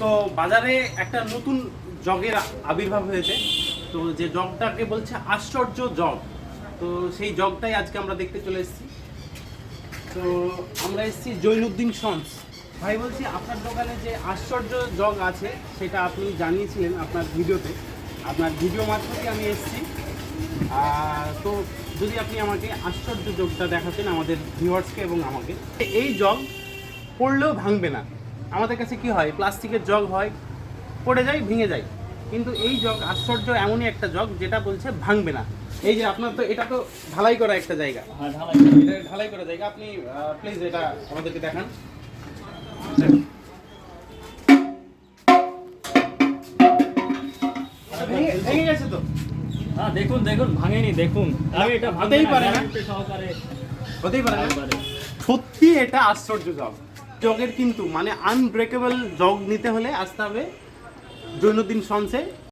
তো বাজারে একটা নতুন জগের আবির্ভাব হয়েছে। তো যে জগটাকে বলছে আশ্চর্য জগ। তো সেই জগটাই আজকে আমরা দেখতে চলে এসেছি। তো আমরা এসেছি জৈনুদ্দিন সন্স। ভাই বলছি, আপনার দোকানে যে আশ্চর্য জগ আছে, সেটা আপনি জানিয়েছিলেন আপনার ভিডিওতে। আপনার ভিডিও মারফতে আমি এসেছি। তো যদি আপনি আমাকে আশ্চর্য জগটা দেখাতেন, আমাদের ভিউয়ার্সকে এবং আমাকে। এই জগ পড়লেও ভাঙবে না। আমাদের কাছে কি হয়? প্লাস্টিকের জগ হয় পড়ে যায় ভেঙে যায়। কিন্তু এই জগ আশ্চর্য এমনই একটা জগ যেটা বলছে ভাঙবে না। এই যে আপনার তো এটা তো ঢালাই করা একটা জায়গা। হ্যাঁ ঢালাই এটা ঢালাই করা জায়গা। আপনি প্লিজ এটা আমাদেরকে দেখান। ভেঙে- ভেঙে গেছে তো? হ্যাঁ দেখুন দেখুন ভাঙেনি দেখুন। আমি এটা ভাঙতেই পারে না। হতেই পারে না? সত্যি এটা আশ্চর্য জগ। জগের কিন্তু মানে আনব্রেকেবল জগ নিতে হলে আসতে হবে। দৈনন্দিন সন্সে